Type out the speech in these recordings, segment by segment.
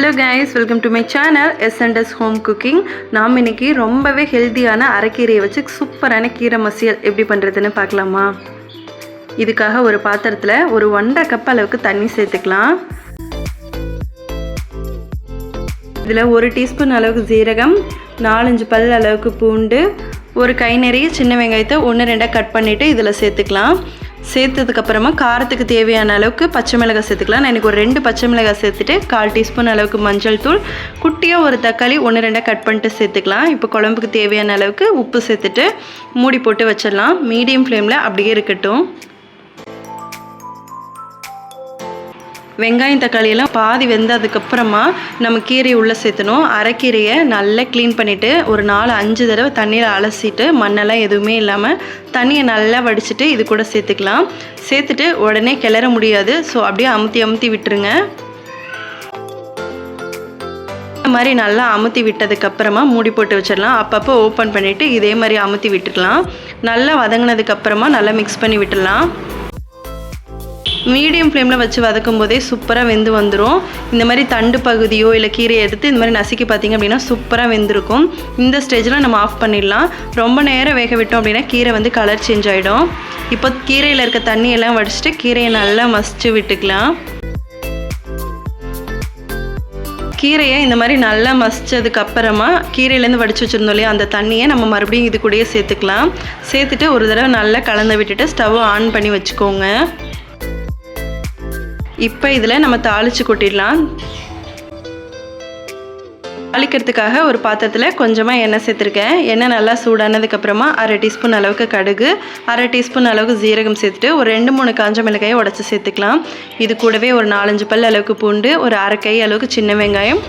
Hello guys welcome to my channel S and S home cooking நாம் இன்னைக்கு ரொம்பவே ஹெல்த்தியான அரைக்கீரையை வச்சு சூப்பரான கீரை மசியல் எப்படி பண்ணுறதுன்னு பார்க்கலாமா? இதுக்காக ஒரு பாத்திரத்தில் ஒரு ஒன்றரை கப் அளவுக்கு தண்ணி சேர்த்துக்கலாம். இதில் ஒரு டீஸ்பூன் அளவுக்கு ஜீரகம் நாலஞ்சு பல் அளவுக்கு பூண்டு ஒரு கை நிறைய சின்ன வெங்காயத்தை ஒன்று ரெண்டாக கட் பண்ணிவிட்டு இதில் சேர்த்துக்கலாம். சேர்த்ததுக்கப்புறமா காரத்துக்கு தேவையான அளவுக்கு பச்சை மிளகாய் சேர்த்துக்கலாம். நான் எனக்கு ஒரு ரெண்டு பச்சை மிளகாய் சேர்த்துட்டு கால் டீஸ்பூன் அளவுக்கு மஞ்சள் தூள் குட்டியாக ஒரு தக்காளி ஒன்று ரெண்டாக கட் பண்ணிட்டு சேர்த்துக்கலாம். இப்போ குழம்புக்கு தேவையான அளவுக்கு உப்பு சேர்த்துட்டு மூடி போட்டு வச்சிடலாம். மீடியம் ஃப்ளேமில் அப்படியே இருக்கட்டும். வெங்காயம் தக்காளி எல்லாம் பாதி வெந்ததுக்கப்புறமா நம்ம கீரையை உள்ளே சேர்த்தணும். அரைக்கீரையை நல்லா க்ளீன் பண்ணிவிட்டு ஒரு நாலு அஞ்சு தடவை தண்ணியில் அலசிட்டு மண்ணெல்லாம் எதுவுமே இல்லாமல் தண்ணியை நல்லா வடிச்சிட்டு இது கூட சேர்த்துக்கலாம். சேர்த்துட்டு உடனே கிளற முடியாது. ஸோ அப்படியே அமுத்தி அமுத்தி விட்டுருங்க. இந்த மாதிரி நல்லா அமுத்தி விட்டதுக்கப்புறமா மூடி போட்டு வச்சிடலாம். அப்பப்போ ஓப்பன் பண்ணிவிட்டு இதே மாதிரி அமுத்தி விட்டுக்கலாம். நல்லா வதங்கினதுக்கப்புறமா நல்லா மிக்ஸ் பண்ணி விட்டுடலாம். மீடியம் ஃப்ளேமில் வச்சு வதக்கும் போதே சூப்பராக வெந்து வந்துடும் இந்த மாதிரி தண்டு பகுதியோ இல்லை கீரையை எடுத்து இந்த மாதிரி நசுக்கி பார்த்தீங்க அப்படின்னா சூப்பராக வெந்திருக்கும். இந்த ஸ்டேஜில் நம்ம ஆஃப் பண்ணிடலாம். ரொம்ப நேரம் வேக விட்டோம் அப்படின்னா கீரை வந்து கலர் சேஞ்ச் ஆகிடும் இப்போ கீரையில் இருக்க தண்ணியெல்லாம் வடிச்சிட்டு கீரையை நல்லா மசிச்சு விட்டுக்கலாம். கீரையை இந்த மாதிரி நல்லா மசிச்சதுக்கு அப்புறமா கீரையிலேருந்து வடித்து வச்சுருந்தோம் இல்லையா அந்த தண்ணியை நம்ம மறுபடியும் இது கூடயே சேர்த்துக்கலாம். சேர்த்துட்டு ஒரு தடவை நல்லா கலந்து விட்டுட்டு ஸ்டவ் ஆன் பண்ணி வச்சுக்கோங்க. இப்போ இதில் நம்ம தாளித்து கொட்டிடலாம். தாளிக்கிறதுக்காக ஒரு பாத்திரத்தில் கொஞ்சமாக எண்ணெய் சேர்த்துருக்கேன். எண்ணெய் நல்லா சூடானதுக்கப்புறமா அரை டீஸ்பூன் அளவுக்கு கடுகு அரை டீஸ்பூன் அளவுக்கு ஜீரகம் சேர்த்துட்டு ஒரு ரெண்டு மூணு காஞ்ச மிளகாயை உடச்சி சேர்த்துக்கலாம். இது கூடவே ஒரு நாலஞ்சு பல் அளவுக்கு பூண்டு ஒரு அரை கை அளவுக்கு சின்ன வெங்காயம்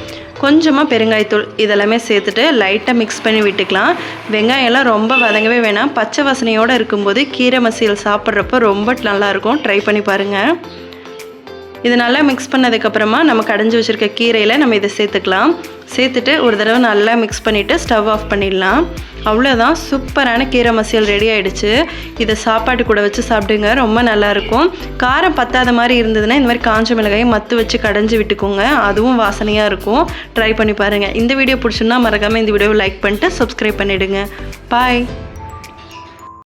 கொஞ்சமாக பெருங்காயத்தூள் இதெல்லாமே சேர்த்துட்டு லைட்டாக மிக்ஸ் பண்ணி விட்டுக்கலாம். வெங்காயம்லாம் ரொம்ப வதங்கவே வேணாம். பச்சை வாசனையோடு இருக்கும்போது கீரை மசியல் சாப்பிட்றப்ப ரொம்ப நல்லாயிருக்கும். ட்ரை பண்ணி பாருங்கள் இது நல்லா மிக்ஸ் பண்ணதுக்கப்புறமா நம்ம கடைஞ்சி வச்சுருக்க கீரையில் நம்ம இதை சேர்த்துக்கலாம். சேர்த்துட்டு ஒரு தடவை நல்லா மிக்ஸ் பண்ணிவிட்டு ஸ்டவ் ஆஃப் பண்ணிடலாம். அவ்வளோதான் சூப்பரான கீரை மசியல் ரெடி ஆகிடுச்சு இதை சாப்பாட்டு கூட வச்சு சாப்பிடுங்க ரொம்ப நல்லாயிருக்கும் காரம் பத்தாத மாதிரி இருந்ததுன்னா இந்த மாதிரி காஞ்ச மிளகாயை மத்து வச்சு கடைஞ்சி விட்டுக்கோங்க. அதுவும் வாசனையாக இருக்கும். ட்ரை பண்ணி பாருங்கள் இந்த வீடியோ பிடிச்சுன்னா மறக்காமல் இந்த வீடியோவை லைக் பண்ணிட்டு சப்ஸ்கிரைப் பண்ணிவிடுங்க பாய்